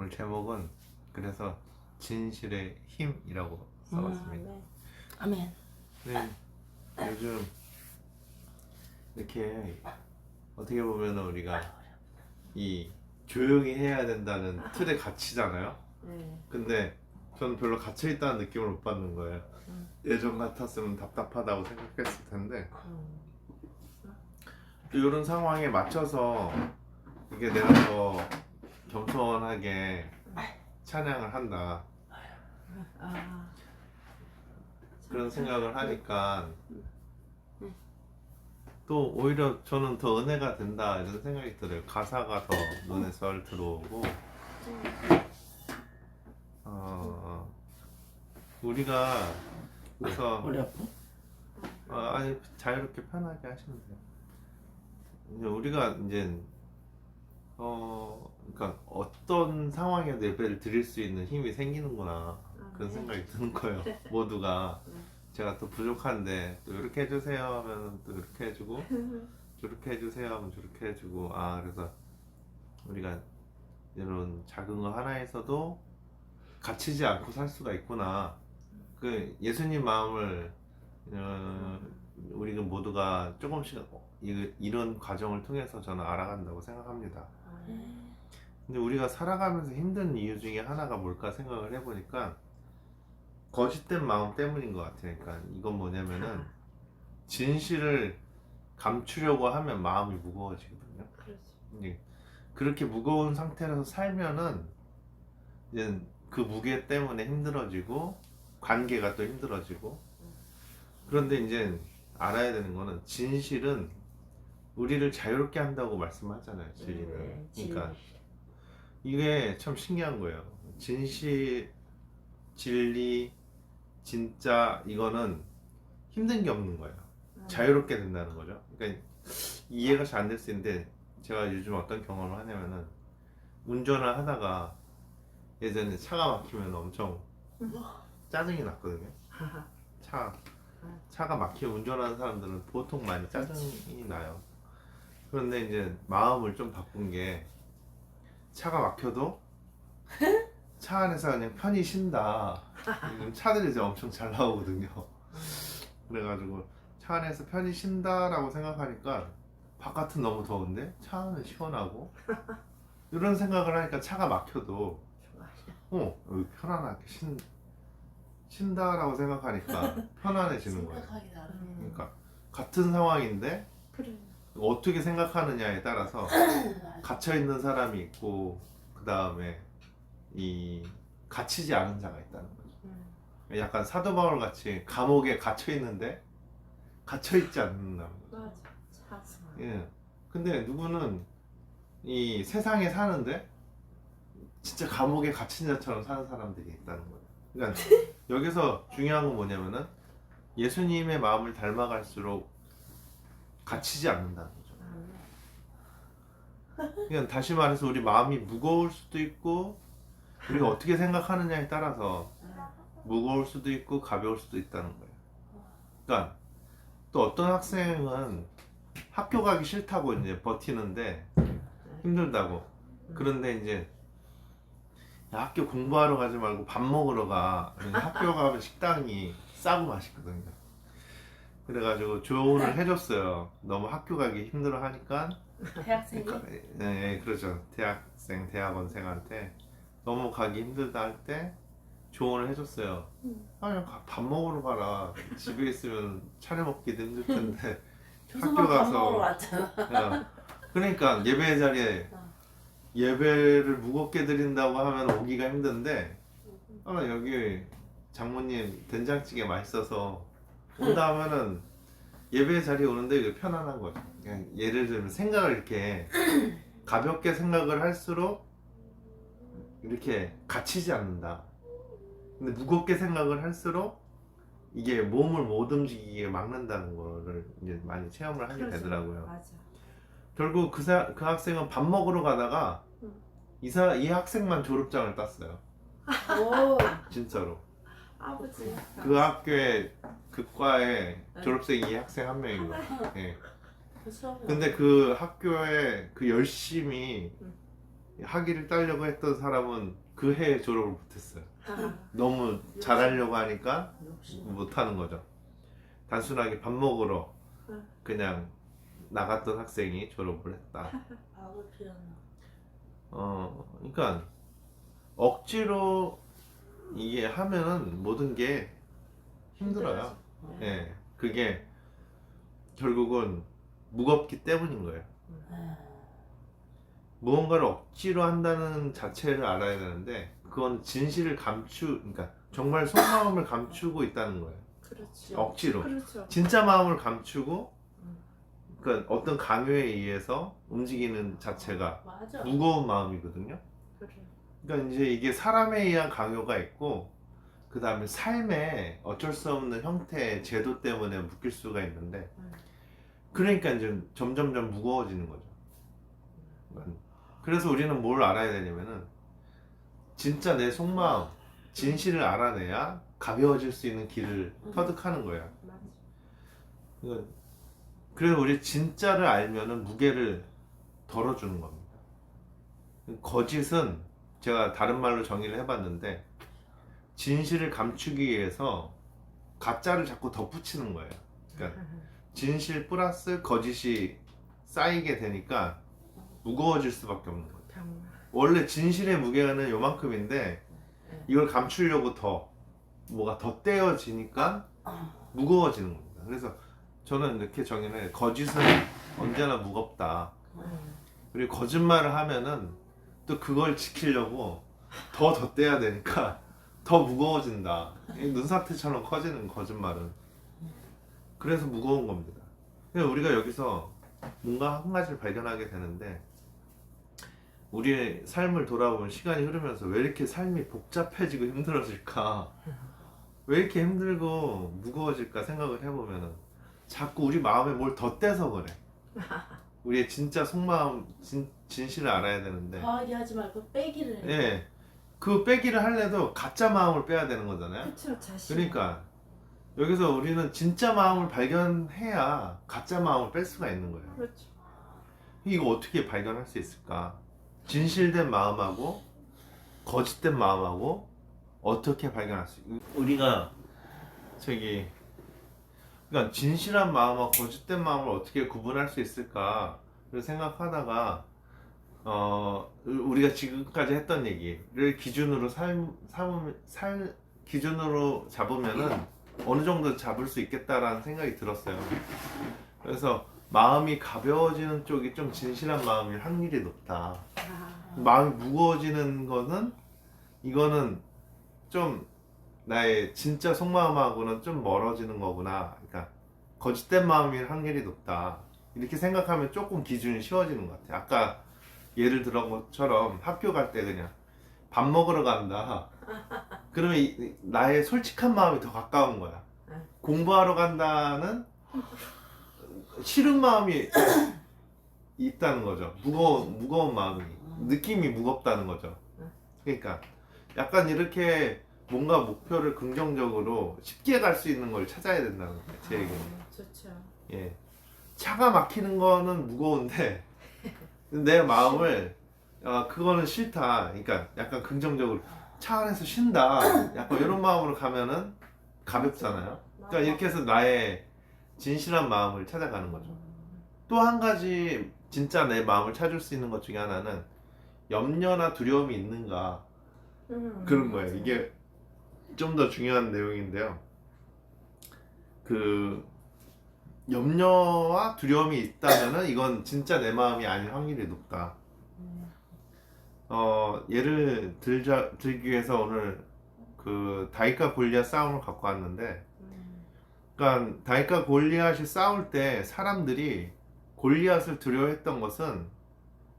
오늘 제목은 그래서 진실의 힘이라고 써봤습니다. 음, 아멘. 네, 요즘 이렇게 어떻게 보면 우리가 이 조용히 해야 된다는 틀에 갇히잖아요. 네. 근데 저는 별로 갇혀 있다는 느낌을 못 받는 거예요. 음. 예전 같았으면 답답하다고 생각했을 텐데 음. 또 이런 상황에 맞춰서 이게 내가 더 겸손하게 찬양을 한다 아, 그런 생각을 하니까 또 오히려 저는 더 은혜가 된다 이런 생각이 들어요. 가사가 더 눈에 썰 들어오고 어, 우리가 그래서 머리 아파? 어, 아니 자유롭게 편하게 하시면 돼요. 이제 우리가 이제 어 그러니까 어떤 상황에도 예배를 드릴 수 있는 힘이 생기는구나 그런 생각이 드는 거예요. 모두가 네. 제가 또 부족한데 또 이렇게 해주세요 하면 또 이렇게 해주고 저렇게 해주세요 하면 저렇게 해주고 아 그래서 우리가 이런 작은 거 하나에서도 갇히지 않고 살 수가 있구나. 그 예수님 마음을 어, 우리가 모두가 조금씩 이- 이런 과정을 통해서 저는 알아간다고 생각합니다. 근데 우리가 살아가면서 힘든 이유 중에 하나가 뭘까 생각을 해보니까 거짓된 마음 때문인 것 같아요. 그러니까 이건 뭐냐면은 진실을 감추려고 하면 마음이 무거워지거든요. 그렇지. 이제 그렇게 무거운 상태에서 살면은 이제 그 무게 때문에 힘들어지고 관계가 또 힘들어지고 그런데 이제 알아야 되는 거는 진실은 우리를 자유롭게 한다고 말씀하잖아요. 진리는. 네, 그러니까 이게 참 신기한 거예요. 진실, 진리, 진짜 이거는 힘든 게 없는 거예요. 자유롭게 된다는 거죠. 그러니까 이해가 잘 안 될 수 있는데 제가 요즘 어떤 경험을 하냐면은 운전을 하다가 예전에 차가 막히면 엄청 짜증이 났거든요. 차 차가 막히면 운전하는 사람들은 보통 많이 짜증이 나요. 그런데 이제 마음을 좀 바꾼 게 차가 막혀도 차 안에서 그냥 편히 쉰다. 요즘 차들이 이제 엄청 잘 나오거든요. 그래가지고 차 안에서 편히 쉰다라고 생각하니까 바깥은 너무 더운데 차 안은 시원하고 이런 생각을 하니까 차가 막혀도 어 여기 편안하게 쉰 쉰다라고 생각하니까 편안해지는 거예요. 생각하기. 그러니까 같은 상황인데 그래. 어떻게 생각하느냐에 따라서 갇혀 있는 사람이 있고 그 다음에 이 갇히지 않은 자가 있다는 거죠. 음. 약간 사도 바울 같이 감옥에 갇혀 있는데 갇혀 있지 않는다는 거죠. 맞아. 차. 예. 근데 누구는 이 세상에 사는데 진짜 감옥에 갇힌 자처럼 사는 사람들이 있다는 거예요. 그러니까 여기서 중요한 건 뭐냐면은 예수님의 마음을 닮아갈수록 갇히지 않는다는 거죠. 그냥 다시 말해서 우리 마음이 무거울 수도 있고 우리가 어떻게 생각하느냐에 따라서 무거울 수도 있고 가벼울 수도 있다는 거예요. 그러니까 또 어떤 학생은 학교 가기 싫다고 이제 버티는데 힘들다고. 그런데 이제 야, 학교 공부하러 가지 말고 밥 먹으러 가. 학교 가면 식당이 싸고 맛있거든요. 그래가지고 조언을 해줬어요. 너무 학교 가기 힘들어 하니까 대학생이 예, 예, 그렇죠. 대학생, 대학원생한테 너무 가기 힘들다 할 때 조언을 해줬어요. 음. 아, 가- 밥 먹으러 가라. 집에 있으면 차려 먹기도 힘들 텐데. 학교 밥 가서- 먹으러 왔잖아. 야, 그러니까 예배 자리에 어. 예배를 무겁게 드린다고 하면 오기가 힘든데, 아, 여기 장모님 된장찌개 맛있어서 온다 하면은 예배 자리에 오는데 이게 편안한 거죠. 그냥 예를 들면 생각을 이렇게 가볍게 생각을 할수록 이렇게 갇히지 않는다. 근데 무겁게 생각을 할수록 이게 몸을 못 움직이게 막는다는 거를 이제 많이 체험을 하게 그렇죠. 되더라고요. 맞아. 결국 그, 사, 그 학생은 밥 먹으러 가다가 응. 이사, 이 학생만 졸업장을 땄어요. 오, 진짜로. 아버지. 그 학교에 그 과에 네. 졸업생이 이 학생 한 명인 거예요. 예. 그 수업이 근데 그 학교에 그 열심히 응. 학위를 따려고 했던 사람은 그 해에 졸업을 못했어요. 너무 잘하려고 하니까. 못하는 거죠. 단순하게 밥 먹으러 응. 그냥 나갔던 학생이 졸업을 했다. 어, 그러니까 억지로 이게 하면은 모든 게 힘들어요. 예, 그게 결국은 무겁기 때문인 거예요. 에, 무언가를 억지로 한다는 자체를 알아야 되는데 그건 진실을 감추, 그러니까 정말 속마음을 감추고 있다는 거예요. 그렇죠. 억지로. 그렇죠. 진짜 마음을 감추고 음. 그러니까 어떤 강요에 의해서 움직이는 자체가 맞아. 무거운 마음이거든요. 그래. 그러니까 이제 이게 사람에 의한 강요가 있고 그 다음에 삶에 어쩔 수 없는 형태의 제도 때문에 묶일 수가 있는데 음. 그러니까 이제 점점점 무거워지는 거죠. 그러니까 그래서 우리는 뭘 알아야 되냐면은 진짜 내 속마음 진실을 알아내야 가벼워질 수 있는 길을 음. 터득하는. 맞아. 그러니까 그래서 우리 진짜를 알면은 무게를 덜어주는 겁니다. 거짓은 제가 다른 말로 정의를 해봤는데 진실을 감추기 위해서 가짜를 자꾸 덧붙이는 거예요. 그러니까 진실 플러스 거짓이 쌓이게 되니까 무거워질 수밖에 없는 거예요. 원래 진실의 무게는 요만큼인데 이걸 감추려고 더 뭐가 덧대어지니까 어. 무거워지는 겁니다. 그래서 저는 이렇게 정의를. 거짓은 언제나 무겁다. 음. 그리고 거짓말을 하면은 또 그걸 지키려고 더 덧대야 되니까 더 무거워진다. 이 눈사태처럼 커지는 거짓말은. 그래서 무거운 겁니다. 우리가 여기서 뭔가 한 가지를 발견하게 되는데 우리의 삶을 돌아보면 시간이 흐르면서 왜 이렇게 삶이 복잡해지고 힘들어질까? 왜 이렇게 힘들고 무거워질까 생각을 해보면은 자꾸 우리 마음에 뭘 덧대서 그래. 우리의 진짜 속마음, 진, 진실을 알아야 되는데, 과하게 하지 말고 빼기를 해. 예, 그 빼기를 할래도 가짜 마음을 빼야 되는 거잖아요. 그렇죠. 자신. 그러니까 여기서 우리는 진짜 마음을 발견해야 가짜 마음을 뺄 수가 있는 거예요. 그렇죠. 이거 어떻게 발견할 수 있을까? 진실된 마음하고 거짓된 마음하고 어떻게 발견할 수? 있- 우리가 저기 그러니까 진실한 마음과 거짓된 마음을 어떻게 구분할 수 있을까를 생각하다가 어 우리가 지금까지 했던 얘기를 기준으로 삶, 삶, 살 기준으로 잡으면은 어느 정도 잡을 수 있겠다라는 생각이 들었어요. 그래서 마음이 가벼워지는 쪽이 좀 진실한 마음일 확률이 높다. 아, 마음이 무거워지는 거는 이거는 좀 나의 진짜 속마음하고는 좀 멀어지는 거구나. 그러니까 거짓된 마음일 확률이 높다. 이렇게 생각하면 조금 기준이 쉬워지는 것 같아요. 아까 예를 들어 것처럼 학교 갈 때 그냥 밥 먹으러 간다. 그러면 이- 나의 솔직한 마음이 더 가까운 거야. 응. 공부하러 간다는 싫은 마음이 있다는 거죠. 무거운 무거운 마음이 느낌이 무겁다는 거죠. 그러니까 약간 이렇게 뭔가 목표를 긍정적으로 쉽게 갈 수 있는 걸 찾아야 된다는 거예요. 제 얘기는. 좋죠. 예. 차가 막히는 거는 무거운데 내 마음을 아 그거는 싫다. 그러니까 약간 긍정적으로 차 안에서 쉰다. 약간 이런 마음으로 가면은 가볍잖아요. 그러니까 이렇게 해서 나의 진실한 마음을 찾아가는 거죠. 또 한 가지 진짜 내 마음을 찾을 수 있는 것 중에 하나는 염려나 두려움이 있는가 음, 그런 거예요. 이게 좀 더 중요한 내용인데요. 그 염려와 두려움이 있다면은 이건 진짜 내 마음이 아닐 확률이 높다. 음, 어 예를 들자 들기 위해서 오늘 그 다윗과 골리앗 싸움을 갖고 왔는데, 음, 그러니까 다윗과 골리앗이 싸울 때 사람들이 골리앗을 두려워했던 것은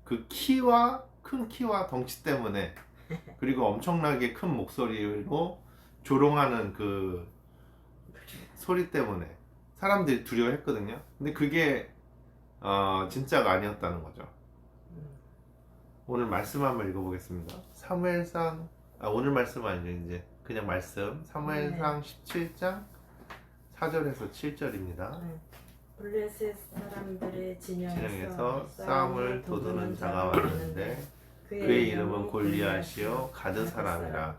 그 키와 큰 키와 덩치 때문에 그리고 엄청나게 큰 목소리로 조롱하는 그 소리 때문에 사람들이 두려워했거든요. 근데 그게 어, 진짜가 아니었다는 거죠. 오늘 말씀 한번 읽어보겠습니다. 사무엘상 아 오늘 말씀 아니죠 이제 그냥 말씀 사무엘상 17장 4절에서 7절입니다. 블레셋 사람들의 진영에서 싸움을 도두는 자가 왔는데 그의 이름은 골리앗이요 가드 사람이라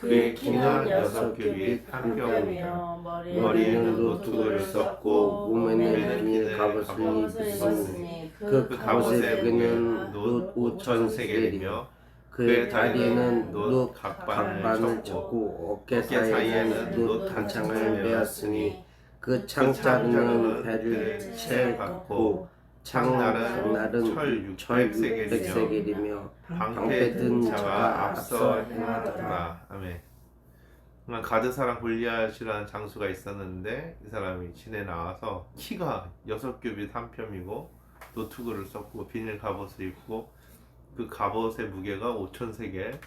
그의 키는 키는 여섯 규빗 규빗 한한 뼘이며 머리에는 노트구를 썼고 몸에는 비닐 갑옷을 갑옷을 입었으니 그그 갑옷의 갑옷의 무게는 무게는 놋 오천 세겔이며 그의 다리에는 놋놋 각반을 쳤고 어깨 사이에는 놋놋 단창을 메었으니 그그 창자루는 배를 채채 갖고 창날은 철철 600세겔이며 방패 방패 든든 자가 앞서 행하더라. 아멘. 가드 사람 골리앗이라는 장수가 있었는데 이 사람이 진에 나와서 키가 여섯 규빗 한 뼘이고 노트구를 썼고 비닐 갑옷을 입고 그 갑옷의 무게가 5천 세겔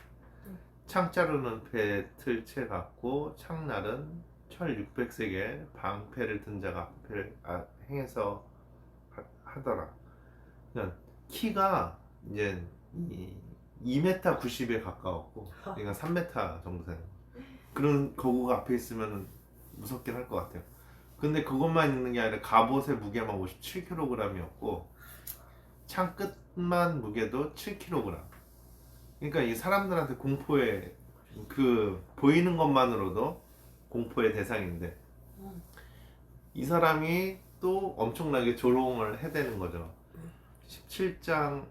창자루는 배틀채 같고 창날은 철 600세겔 방패를 든 자가 앞을 아, 행해서 하, 하더라. 그러니까 키가 이제 이 2m 90에 가까웠고 그러니까 3m 정도 되는 그런 거구가 앞에 있으면 무섭긴 할 것 같아요. 근데 그것만 있는 게 아니라 갑옷의 무게만 57kg이었고 창 끝만 무게도 7kg. 그러니까 이 사람들한테 공포의 그 보이는 것만으로도 공포의 대상인데 이 사람이 또 엄청나게 조롱을 해대는 거죠. 17장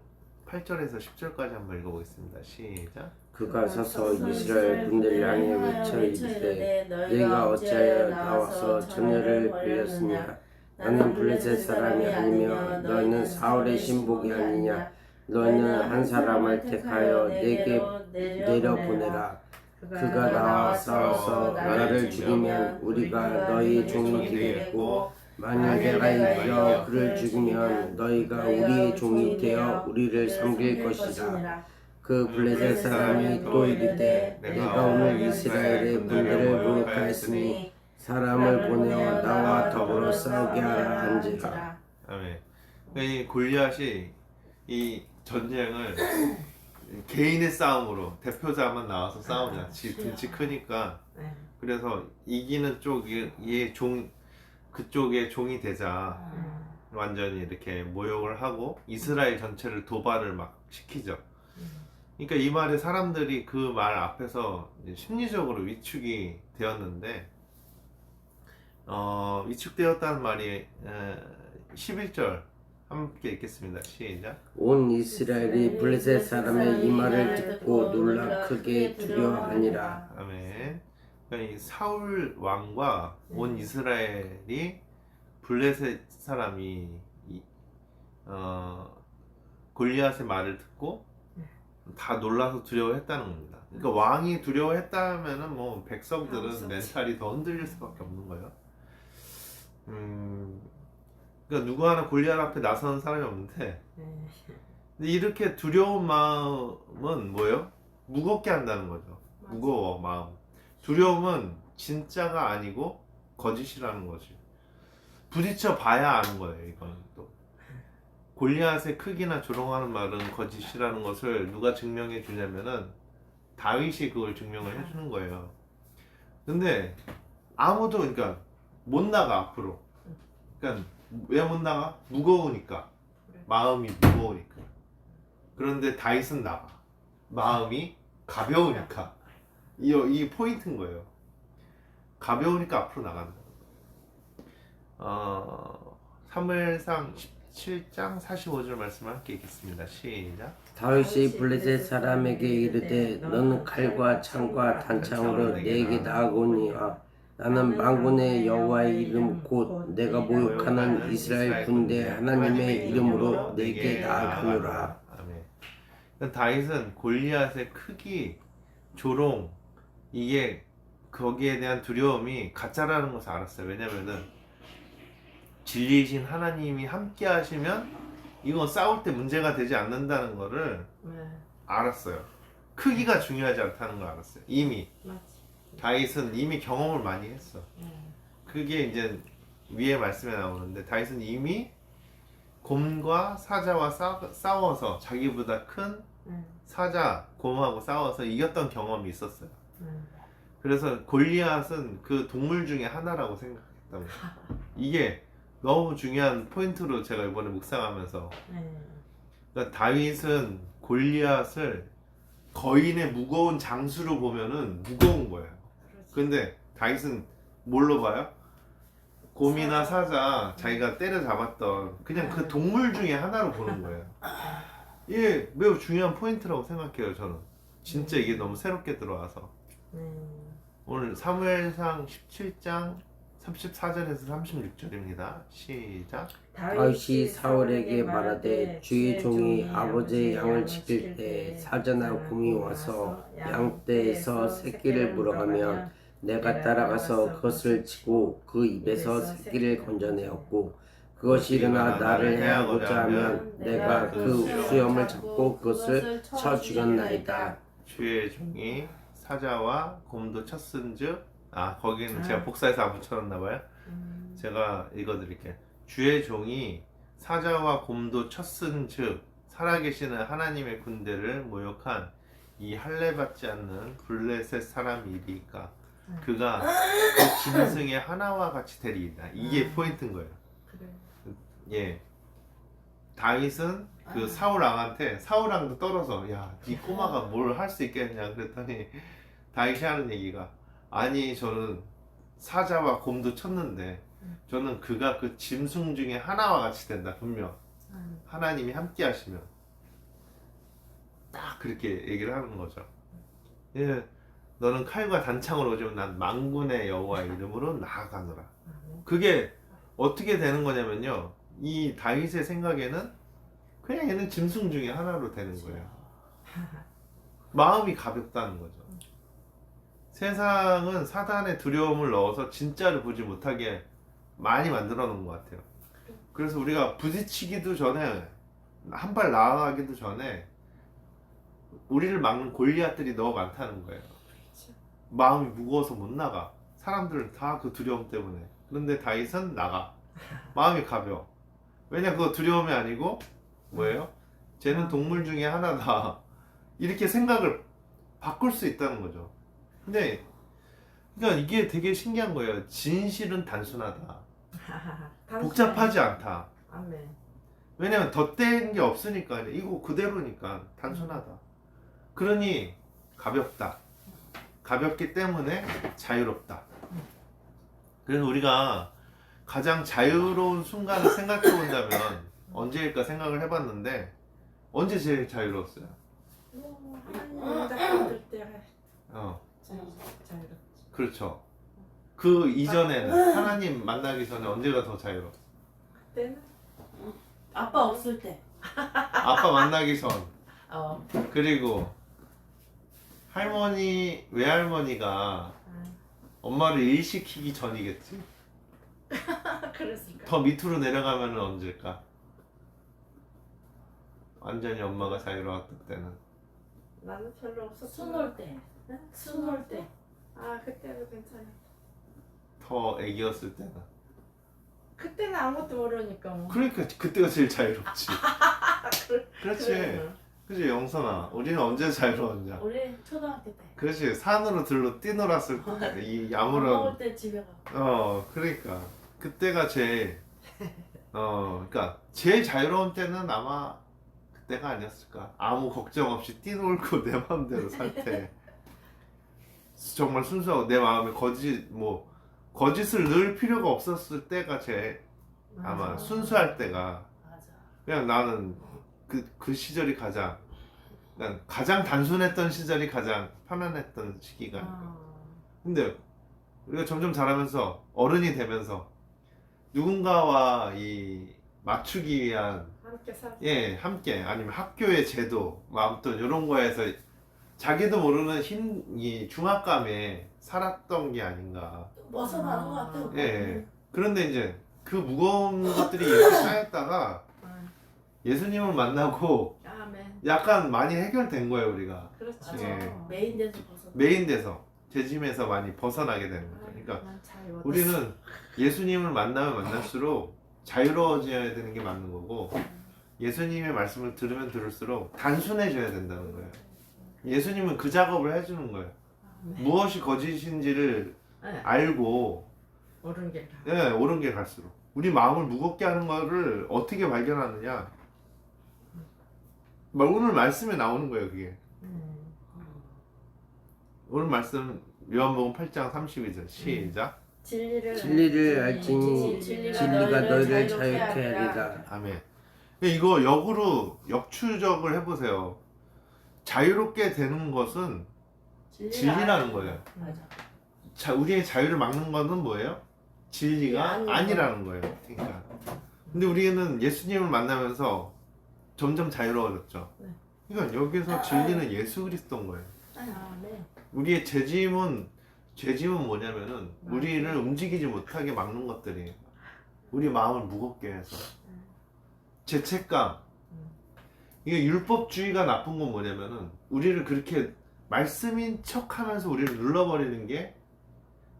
8절에서 10절까지 한번 읽어보겠습니다. 시작. 그가 서서 이스라엘 분들 향해 외쳐 이르되 너희가 어찌하여 나와서 전열을 빌렸느냐? 나는 블레셋 사람이 아니며 너희는 사울의 신복이 아니냐? 너희는 한 사람을 택하여 내게 내려보내라. 그가 나와 싸워서 나를 죽이면 우리가 너희 종이 되겠고 만일 내가 이겨 그를 죽이면 너희가 우리의 종이 되어 우리를 섬길 것이라 그 블레셋 사람이 또 이르되 내가 오늘 이스라엘의 분들을 모욕하였으니 사람을 보내어 나와 더불어 싸우게 하라 한지라 아멘. 이 골리앗이 이 전쟁을 개인의 싸움으로 대표자만 나와서 싸우냐. 지 등치 크니까 네. 그래서 이기는 쪽이 얘종 그쪽의 종이 되자 음. 완전히 이렇게 모욕을 하고 이스라엘 전체를 도발을 막 시키죠. 그러니까 이 말에 사람들이 그 말 앞에서 심리적으로 위축이 되었는데 어, 위축되었다는 말이 에, 11절 함께 읽겠습니다. 시작. 온 이스라엘이 블레셋 사람의 이 말을 듣고 놀라 크게 두려워하니라 아멘. 그러니까 이 사울 왕과 온 이스라엘이 블레셋 사람이 이, 어, 골리앗의 말을 듣고 다 놀라서 두려워했다는 겁니다. 그러니까 왕이 두려워했다면은 뭐 백성들은 멘탈이 더 흔들릴 수밖에 없는 거예요. 음, 그러니까 누구 하나 골리앗 앞에 나서는 사람이 없는데 네. 근데 이렇게 두려운 마음은 뭐예요? 무겁게 한다는 거죠. 무거워 마음. 두려움은 진짜가 아니고 거짓이라는 거지. 부딪혀 봐야 아는 거예요. 이거는 또 골리앗의 크기나 조롱하는 말은 거짓이라는 것을 누가 증명해 주냐면은 다윗이 그걸 증명을 해주는 거예요. 근데 아무도 그러니까 못 나가 앞으로. 그러니까 왜 못 나가? 무거우니까. 마음이 무거우니까. 그런데 다윗은 나가. 마음이 가벼우니까. 이, 이 포인트인 거예요. 가벼우니까 앞으로 나간다. 어, 3일상 17장 45절 말씀을 함께 읽겠습니다. 시작. 다윗이 블레셋 사람에게 이르되 너는 칼과 창과 단창으로 내게 나아오니와 나는 만군의 여호와의 이름 곧 내가 모욕하는 이스라엘 군대 하나님의 이름으로 내게 나아가노라 아멘. 다윗은 골리앗의 크기, 조롱 이게 거기에 대한 두려움이 가짜라는 것을 알았어요. 왜냐면은 진리이신 하나님이 함께 하시면 이거 싸울 때 문제가 되지 않는다는 거를 네. 알았어요. 크기가 중요하지 않다는 걸 알았어요. 이미. 다윗은 이미 경험을 많이 했어. 네. 그게 이제 위에 말씀에 나오는데 다윗은 이미 곰과 사자와 싸, 싸워서 자기보다 큰 네. 사자 곰하고 싸워서 이겼던 경험이 있었어요. 네. 그래서 골리앗은 그 동물 중에 하나라고 거예요. 이게 너무 중요한 포인트로 제가 이번에 묵상하면서 네. 그러니까 다윗은 골리앗을 거인의 무거운 장수로 보면은 무거운 거예요. 근데 다윗은 뭘로 봐요? 곰이나 사자 자기가 때려잡았던 그냥 그 동물 중에 하나로 보는 거예요. 이게 매우 중요한 포인트라고 생각해요. 저는 진짜 이게 너무 새롭게 들어와서 음. 오늘 사무엘상 17장 34절에서 36절입니다. 시작. 다윗이 사울에게 말하되 주의 종이 아버지의 양을 지킬 때 사자나 곰이 와서 양떼에서 새끼를 물어가면 내가 따라가서 그것을 치고 그 입에서 새끼를 건져내었고 그것이 일어나 나를 해하고자 하면 내가 그 수염을 잡고 그것을 쳐 죽였나이다. 주의 종이 사자와 곰도 쳤은즉 아 거기는 아. 제가 복사해서 안 붙여놨나 봐요. 음. 제가 읽어드릴게요. 주의 종이 사자와 곰도 쳤은즉 살아계시는 하나님의 군대를 모욕한 이 할례받지 않는 블레셋 사람이리까 그가 그 짐승의 하나와 같이 되리이다. 이게 음. 포인트인 거예요. 그래. 예. 다윗은 그 사울 왕한테 사울 왕도 떨어서 야이 꼬마가 뭘 할 수 있겠냐 그랬더니 다윗이 하는 얘기가 아니 저는 사자와 곰도 쳤는데 저는 그가 그 짐승 중에 하나와 같이 된다 분명 음. 하나님이 함께 하시면 딱 그렇게 얘기를 하는 거죠 예, 너는 칼과 단창으로 오지만 난 망군의 여호와의 이름으로 나아가노라 아멘. 그게 어떻게 되는 거냐면요. 이 다윗의 생각에는 그냥 얘는 짐승 중에 하나로 되는 거예요. 마음이 가볍다는 거죠. 세상은 사단의 두려움을 넣어서 진짜를 보지 못하게 많이 만들어 놓은 것 같아요. 그래서 우리가 부딪히기도 전에 한 발 나아가기도 전에 우리를 막는 골리앗들이 너무 많다는 거예요. 마음이 무거워서 못 나가. 사람들은 다 그 두려움 때문에. 그런데 다윗은 나가. 마음이 가벼워. 왜냐 그거 두려움이 아니고 뭐예요? 쟤는 동물 중에 하나다. 이렇게 생각을 바꿀 수 있다는 거죠. 근데 그러니까 이게 되게 신기한 거예요. 진실은 단순하다. 복잡하지 않다. 아멘. 왜냐면 덧댄 게 없으니까 이거 그대로니까 단순하다. 그러니 가볍다. 가볍기 때문에 자유롭다. 그래서 우리가 가장 자유로운 순간을 생각해 본다면 언제일까 생각을 해봤는데 언제 제일 자유로웠어요? 뭐 하나님 딱때 어, 자유롭지. 그렇죠. 그 이전에는 하나님 만나기 전에 언제가 더 자유로워? 그때는 아빠 없을 때. 아빠 만나기 전 어. 그리고 할머니 외할머니가 엄마를 일 시키기 전이겠지. 아, 그랬을까? 더 밑으로 내려가면 언제일까? 완전히 엄마가 자유로웠을 때는 나는 별로 없었어. 수놀 때. 수놀 때. 아 그때도 괜찮아. 더 애기였을 때는 그때는 아무것도 모르니까 뭐. 그러니까 그때가 제일 자유롭지. 그렇지 그래. 그지 영선아 우리는 언제 자유로웠냐 우리 초등학교 때. 그렇지 산으로 들로 뛰놀았을 때 이 밥 아무런 먹을 때 집에 가. 어 그러니까 그때가 제일 어 그러니까 제일 자유로운 때는 아마 그때가 아니었을까 아무 걱정 없이 뛰놀고 내 마음대로 살때 정말 순수하고 내 마음에 거짓 뭐 거짓을 넣을 필요가 없었을 때가 제일 아마 맞아. 순수할 때가 맞아. 그냥 나는 그, 그 시절이 가장 난 가장 단순했던 시절이 가장 편안했던 시기가 아. 근데 우리가 점점 자라면서 어른이 되면서 누군가와 이 맞추기 위한 함께 살. 예 함께 아니면 학교의 제도 뭐 아무튼 이런 거에서 자기도 모르는 힘이 중압감에 살았던 게 아닌가 벗어나는 것 같아. 오빠. 예. 그런데 이제 그 무거운 것들이 이렇게 쌓였다가 아, 예수님을 만나고 아멘. 약간 많이 해결된 거예요 우리가. 맞아. 예. 메인 데서 벗어. 메인 돼서 제 짐에서 많이 벗어나게 되는 거죠 그러니까 난 자유. 우리는 예수님을 만나면 만날수록 자유로워져야 되는 게 맞는 거고 예수님의 말씀을 들으면 들을수록 단순해져야 된다는 거예요. 예수님은 그 작업을 해주는 거예요. 무엇이 거짓인지를 네. 알고 옳은 길. 예, 옳은 길 갈수록 우리 마음을 무겁게 하는 거를 어떻게 발견하느냐? 오늘 말씀에 나오는 거예요, 그게. 음. 오늘 말씀 요한복음 8장 32절 시작. 진리를 진리를 알지. 알지니 진리가 진리가 너희를 자유케 하리라. 아멘. 이거 역으로 역추적을 해보세요. 자유롭게 되는 것은 진리라는 거예요. 맞아. 자, 우리의 자유를 막는 거는 뭐예요? 진리가. 아니라는 거예요. 그러니까. 근데 우리는 예수님을 만나면서 점점 자유로워졌죠. 네. 그러니까 여기서 진리는 예수 그리스도인 거예요. 아, 네. 우리의 죄짐은 죄짐은 뭐냐면은 맞아요. 우리를 움직이지 못하게 막는 것들이에요. 우리 마음을 무겁게 해서 죄책감. 음. 이게 율법주의가 나쁜 건 뭐냐면은 우리를 그렇게 말씀인 척하면서 우리를 눌러버리는 게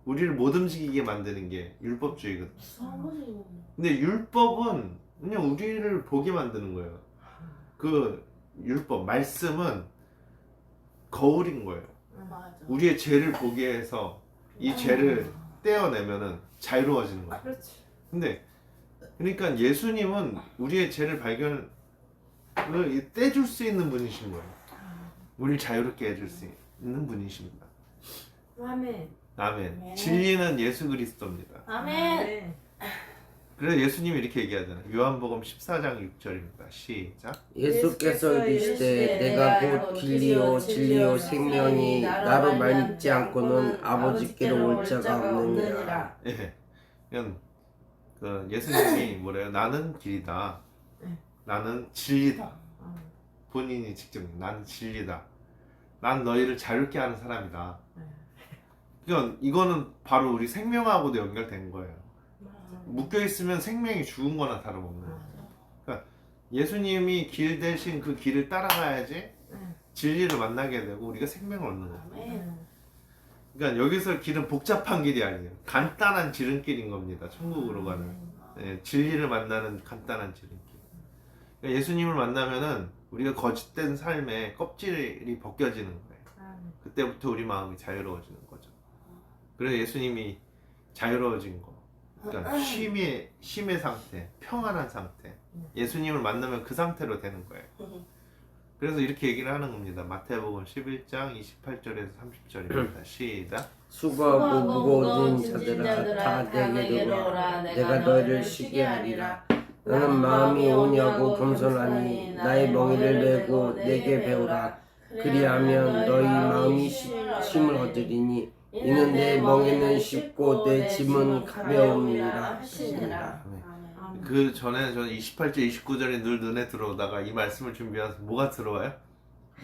우리를 못 움직이게 만드는 게 율법주의거든. 무서운 거지 이거. 근데 율법은 그냥 우리를 보게 만드는 거예요. 그 율법 말씀은 거울인 거예요. 맞아. 우리의 죄를 보게 해서 이 죄를 떼어내면은 자유로워지는 거예요. 그렇지. 근데 그러니까 예수님은 우리의 죄를 발견을 떼줄 수 있는 분이신 거예요. 우리를 자유롭게 해줄 수 있는 분이십니다. 아멘. 아멘. 아멘. 진리는 예수 그리스도입니다. 아멘. 그래서 예수님이 이렇게 얘기하잖아요. 요한복음 14장 6절입니다. 시작. 예수께서 이르시되 내가 곧 길이요 진리요 생명이 나로 말미지 않고는 아버지께로 올 자가 없느니라. 예. 그 예수님이 뭐래요? 나는 길이다. 네. 나는 진리다. 아, 본인이 직접 나는 진리다. 난 너희를 자유롭게 하는 사람이다. 네. 이건 이거는 바로 우리 생명하고도 연결된 거예요. 묶여 있으면 생명이 죽은 거나 다름없는. 맞아. 예수님이 길 대신 그 길을 따라가야지 네. 진리를 만나게 되고 우리가 생명을 얻는 거예요. 그러니까 여기서 길은 복잡한 길이 아니에요. 간단한 지름길인 겁니다. 천국으로 가는. 음. 예, 진리를 만나는 간단한 지름길. 그러니까 예수님을 만나면은 우리가 거짓된 삶에 껍질이 벗겨지는 거예요. 아멘. 그때부터 우리 마음이 자유로워지는 거죠. 그래서 예수님이 자유로워진 거. 그러니까 쉼의 쉼의 상태, 평안한 상태. 예수님을 만나면 그 상태로 되는 거예요. 그래서 이렇게 얘기를 하는 겁니다. 마태복음 11장 28절에서 30절입니다. 시작. 수고하고 무거워진 자들아 다 내게로 오라 내가 너희를 쉬게 하리라. 나는 마음이 오냐고 겸손하니 나의 멍에를 메고 내게 배우라. 그리하면 너희 마음이 쉬- 쉼을 얻으리니 이는 내 멍에는 쉽고 내 짐은 가벼움이라 하시니라. 아멘. 그 전에 저는 28절, 29절이 늘 눈에 들어오다가 이 말씀을 준비해서 뭐가 들어와요?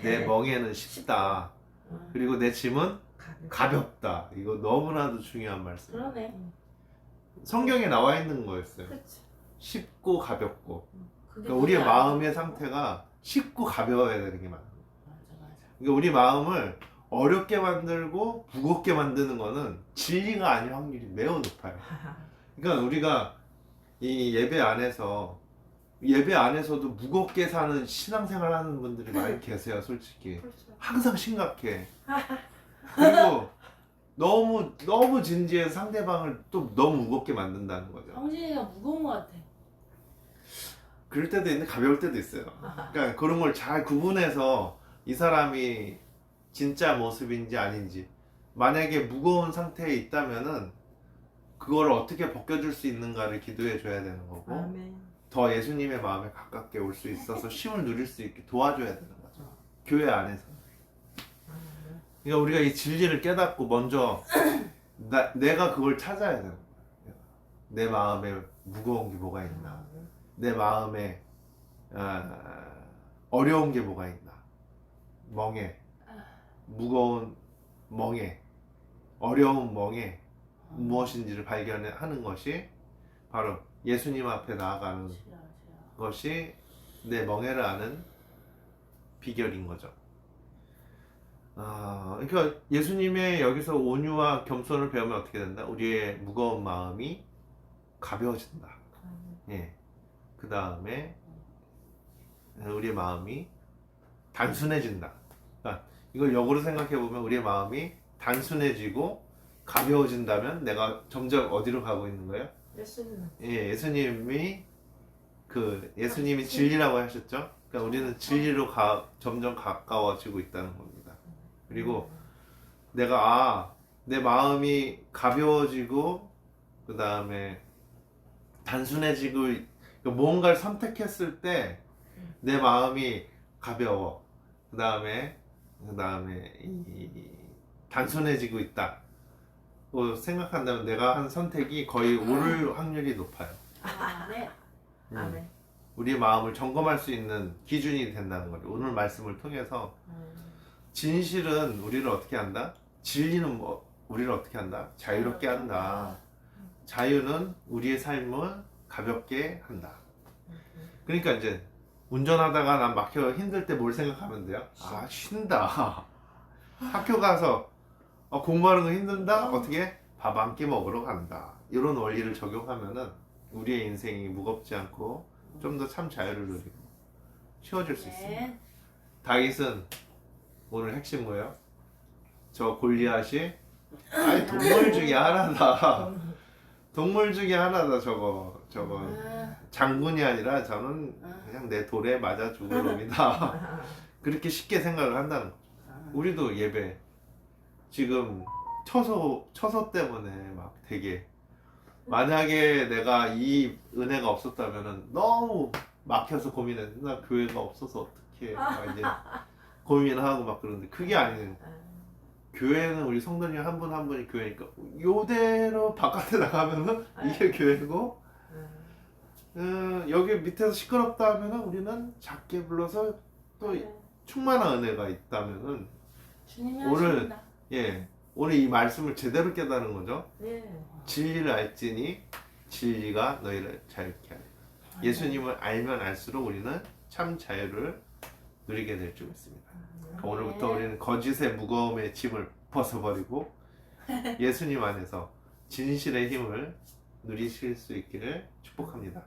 내 멍에는 쉽다. 그리고 내 짐은 가볍. 가볍다. 이거 너무나도 중요한 말씀. 그러네. 성경에 나와 있는 거였어요. 그렇지. 쉽고 가볍고. 그게 그러니까 우리의? 마음의 상태가 쉽고 가벼워야 되는 게 맞아요. 맞아 맞아. 그러니까 우리 마음을 어렵게 만들고 무겁게 만드는 거는 진리가 아닐 확률이 매우 높아요. 그러니까 우리가 이 예배 안에서 예배 안에서도 무겁게 사는 신앙생활 하는 분들이 많이 계세요, 솔직히. 그렇죠. 항상 심각해. 그리고 너무 너무 진지해서 상대방을 또 너무 무겁게 만든다는 거죠. 성진이가 무거운 것 같아. 그럴 때도 있는데 가벼울 때도 있어요. 그러니까 그런 걸 잘 구분해서 이 사람이 진짜 모습인지 아닌지 만약에 무거운 상태에 있다면은 그걸 어떻게 벗겨줄 수 있는가를 기도해 줘야 되는 거고 아멘. 더 예수님의 마음에 가깝게 올 수 있어서 쉼을 누릴 수 있게 도와줘야 되는 거죠. 교회 안에서. 그러니까 우리가 이 진리를 깨닫고 먼저 나, 내가 그걸 찾아야 되는 거예요. 내 마음에 무거운 게 뭐가 있나. 내 마음에 아, 어려운 게 뭐가 있나 멍에 무거운 멍에 어려운 멍에 무엇인지를 발견하는 것이 바로 예수님 앞에 나아가는 싫어 싫어. 것이 내 멍에를 아는 비결인 거죠. 아, 그러니까 예수님의 여기서 온유와 겸손을 배우면 어떻게 된다? 우리의 무거운 마음이 가벼워진다. 아멘. 예. 그 다음에 우리의 마음이 단순해진다. 그러니까 이걸 역으로 생각해 보면 우리의 마음이 단순해지고 가벼워진다면 내가 점점 어디로 가고 있는 거예요? 예수님. 예, 예수님이 그 예수님이 진리라고 하셨죠. 그러니까 그러니까 우리는 진리로 가, 점점 가까워지고 있다는 겁니다. 그리고 내가 아, 내 마음이 가벼워지고 그 다음에 단순해지고 그러니까 뭔가를 선택했을 때 내 마음이 가벼워. 그 다음에 그 다음에 이, 단순해지고 있다. 고 생각한다면 내가 한 선택이 거의 옳을 확률이 높아요. 아, 네. 음. 아멘. 우리의 마음을 점검할 수 있는 기준이 된다는 거죠. 오늘 말씀을 통해서 진실은 우리를 어떻게 한다? 진리는 뭐 우리를 어떻게 한다? 자유롭게 한다. 자유는 우리의 삶을 가볍게 한다. 그러니까 이제 운전하다가 난 막혀 힘들 때 뭘 생각하면 돼요? 아 쉰다. 학교 가서 어, 공부하는 거 힘든다? 어떻게? 밥 한 끼 먹으러 간다. 이런 원리를 적용하면은 우리의 인생이 무겁지 않고 좀 더 참 자유를 누리고 쉬워질 수 있습니다. 네. 다윗은 오늘 핵심 뭐예요? 저 골리앗이 아니 동물 중에 하나다. 동물 중에 하나다 저거 저거 아, 장군이 아니라 저는 그냥 내 돌에 맞아 죽을 놈이다. 그렇게 쉽게 생각을 한다는 거죠. 우리도 예배 지금 처소 처소 때문에 막 되게 만약에 내가 이 은혜가 없었다면은 너무 막혀서 고민해. 나 교회가 없어서 어떻게 막 이제 고민하고 막 그러는데 그게 아니에요. 교회는 우리 성도님 한 분 한 분이 교회니까 요대로 바깥에 나가면은 이게 교회고 음, 여기 밑에서 시끄럽다 하면은 우리는 작게 불러서 또 충만한 은혜가 있다면은 주님이 오늘- 하십니다. 예 오늘 이 말씀을 제대로 깨달은 거죠. 네. 진리를 알지니 진리가 너희를 자유케 하리라. 예수님을 알면 알수록 우리는 참 자유를 누리게 될 줄 믿습니다. 그러니까 오늘부터 우리는 거짓의 무거움의 짐을 벗어버리고 예수님 안에서 진실의 힘을 누리실 수 있기를 축복합니다.